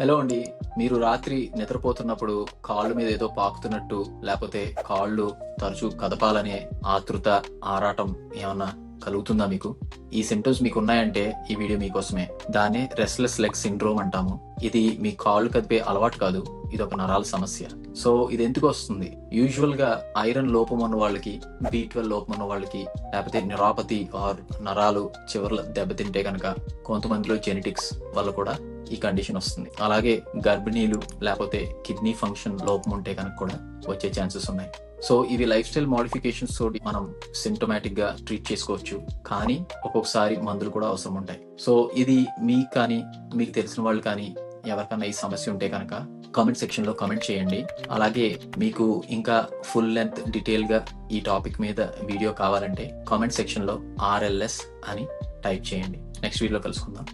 Hello అండి. మీరు రాత్రి నిద్రపోతున్నప్పుడు కాళ్ళు మీద ఏదో పాకుతున్నట్టు లేకపోతే కాళ్ళు తరచూ కదపాలనే ఆతృత ఆరాటం ఏమన్నా కలుగుతుందా మీకు? ఈ సిమ్టమ్స్ మీకు ఉన్నాయంటే ఈ వీడియో మీకోసమే. దాన్నే రెస్ట్లెస్ లెగ్ సిండ్రోమ్ అంటాము. ఇది మీ కాళ్ళు కదిపే అలవాటు కాదు. ఇది ఒక నరాల సమస్య. సో ఇది ఎందుకు వస్తుంది? యూజువల్గా ఐరన్ లోపం ఉన్న వాళ్ళకి బి ట్వెల్వ్ లోపం ఉన్న వాళ్ళకి లేకపోతే నిరాపతి ఆర్ నరాలు చివర్ల దెబ్బతింటే కనుక కొంతమందిలో జెనెటిక్స్ వల్ల కూడా ఈ కండిషన్ వస్తుంది. అలాగే గర్భిణీలు లేకపోతే కిడ్నీ ఫంక్షన్ లోపం ఉంటే కనుక కూడా వచ్చే ఛాన్సెస్ ఉన్నాయి. సో ఇవి లైఫ్ స్టైల్ మోడిఫికేషన్స్ తోటి మనం సిమ్టమాటిక్గా ట్రీట్ చేసుకోవచ్చు. కానీ ఒక్కొక్కసారి మందులు కూడా అవసరం ఉంటాయి. సో ఇది మీకు కానీ మీకు తెలిసిన వాళ్ళు కానీ ఎవరికైనా ఈ సమస్య ఉంటే కనుక కామెంట్ సెక్షన్లో కామెంట్ చేయండి. అలాగే మీకు ఇంకా ఫుల్ లెంత్ డీటెయిల్గా ఈ టాపిక్ మీద వీడియో కావాలంటే కామెంట్ సెక్షన్లో ఆర్ఎల్ఎస్ అని టైప్ చేయండి. నెక్స్ట్ వీడియోలో కలుసుకుందాం.